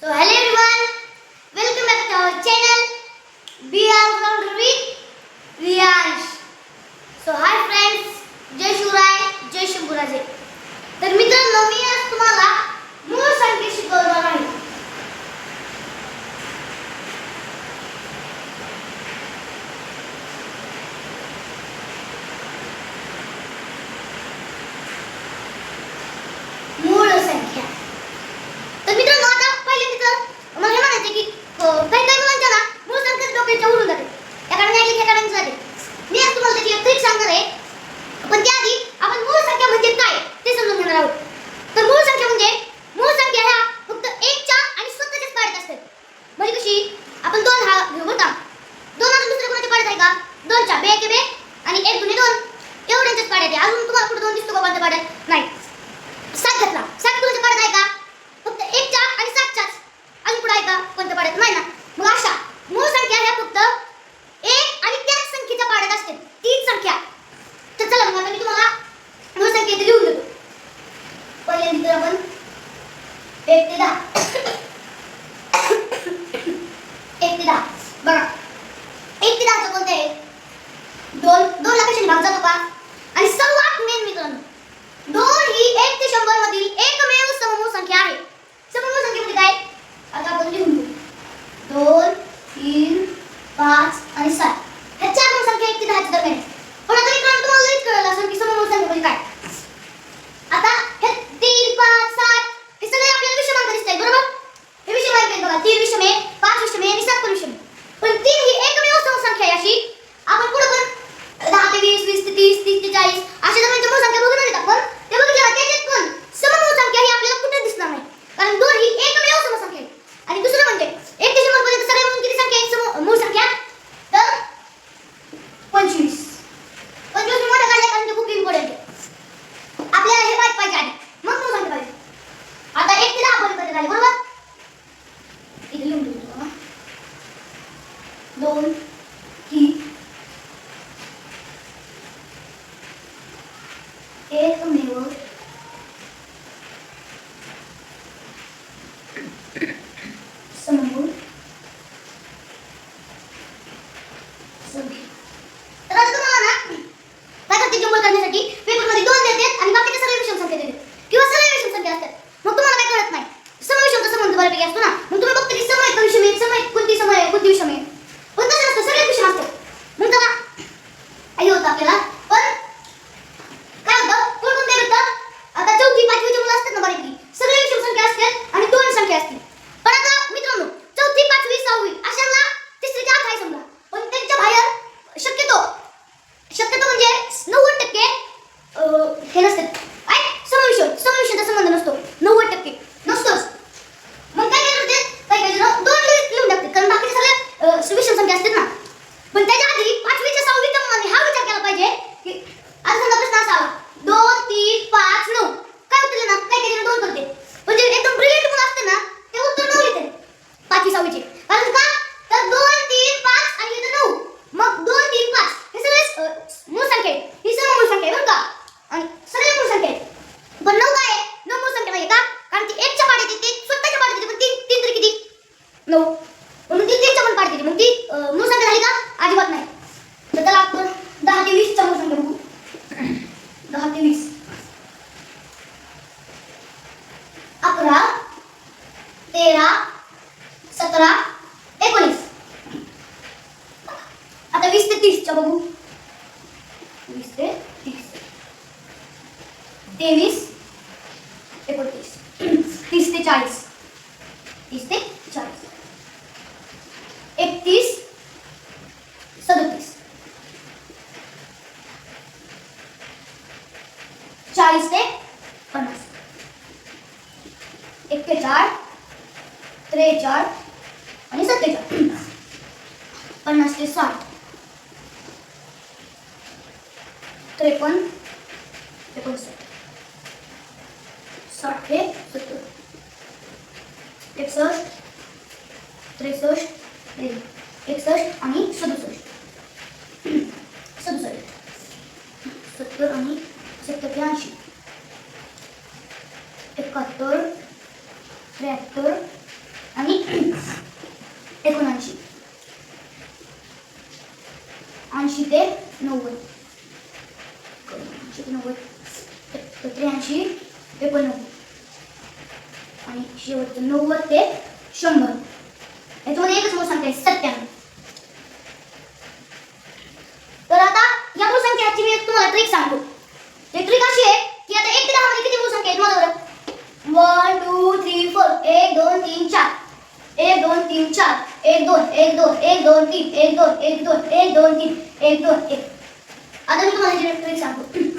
So hello అది ಯಾರು ತುಂಬ ಕೂಡ ಒಂದಿಷ್ಟು ಗೊಬ್ಬರ ಬಾಡೆ ನೈಟ್ no तीस बघू वीस ते तीस तेवीस एकोणतीस तीस ते चाळीस तीस ते चाळीस एकतीस सदतीस चाळीस ते पन्नास एक्केचाळ त्रेचाळ आणि सत्तेचाळ पन्नास ते साठ त्रेपन्न सत्तर साठ हे सत्तर. एकसष्ट त्रेसष्ट एकसष्ट आणि सदुसष्ट. सदुसष्ट. सत्तर आणि सत्तर ते ऐंशी. एकाहत्तर त्र्याहत्तर नव्वद त्र्याऐंशी एकोणनव्वद आणि शेवटचं नव्वद ते शंभर याच्यामध्ये एकच मूळ संख्या आहे सत्त्याण्णव तर आता या मूळ संख्याची मी एक तुम्हाला ट्रिक सांगतो ते ट्रिक अशी आहे की आता एक ते दहा मध्ये किती मूळ संख्या आहेत मला वन टू थ्री फोर एक दोन तीन चार एक दोन तीन चार एक दोन एक दोन एक दोन तीन एक दोन एक दोन एक दोन तीन एक दोन एक आता मी तुम्हाला ट्रिक सांगतो